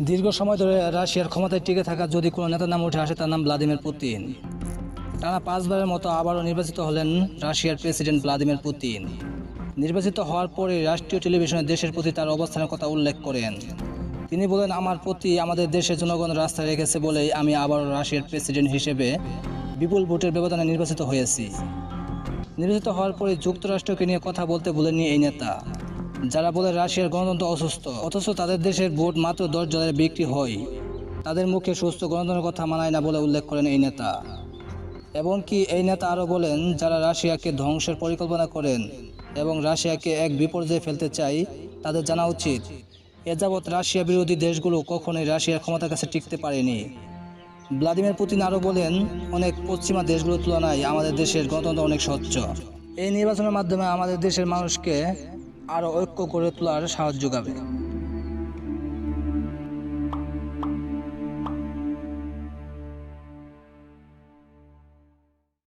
দীর্ঘ সময় ধরে রাশিয়ার ক্ষমতায় টিকে থাকা যদি কোনো নেতার নাম উঠে আসে, তার নাম ভ্লাদিমির পুতিন। টানা পাঁচবারের মতো আবারও নির্বাচিত হলেন রাশিয়ার প্রেসিডেন্ট ভ্লাদিমির পুতিন। নির্বাচিত হওয়ার পরে রাষ্ট্রীয় টেলিভিশনে দেশের প্রতি তার অবস্থানের কথা উল্লেখ করেন। তিনি বলেন, আমার প্রতি আমাদের দেশের জনগণ রাস্তায় রেখেছে বলেই আমি আবারও রাশিয়ার প্রেসিডেন্ট হিসেবে বিপুল ভোটের ব্যবধানে নির্বাচিত হয়েছি। নির্বাচিত হওয়ার পরে যুক্তরাষ্ট্রকে নিয়ে কথা বলতে ভুলেননি এই নেতা। যারা বলে রাশিয়ার গণতন্ত্র অসুস্থ, অথচ তাদের দেশের ভোট মাত্র দশ জনের বিক্রি হয়। তাদের মুখে সুস্থ গণতন্ত্রের কথা মানায় না বলে উল্লেখ করেন এই নেতা। এমনকি এই নেতা আরও বলেন, যারা রাশিয়াকে ধ্বংসের পরিকল্পনা করেন এবং রাশিয়াকে এক বিপর্যয়ে ফেলতে চাই তাদের জানা উচিত, এ যাবৎ রাশিয়া বিরোধী দেশগুলো কখনোই রাশিয়ার ক্ষমতার কাছে টিকতে পারেনি। ভ্লাদিমির পুতিন আরও বলেন, অনেক পশ্চিমা দেশগুলোর তুলনায় আমাদের দেশের গণতন্ত্র অনেক স্বচ্ছ। এই নির্বাচনের মাধ্যমে আমাদের দেশের মানুষকে আরও ঐক্য করে তোলার সাহায্য যোগাবে।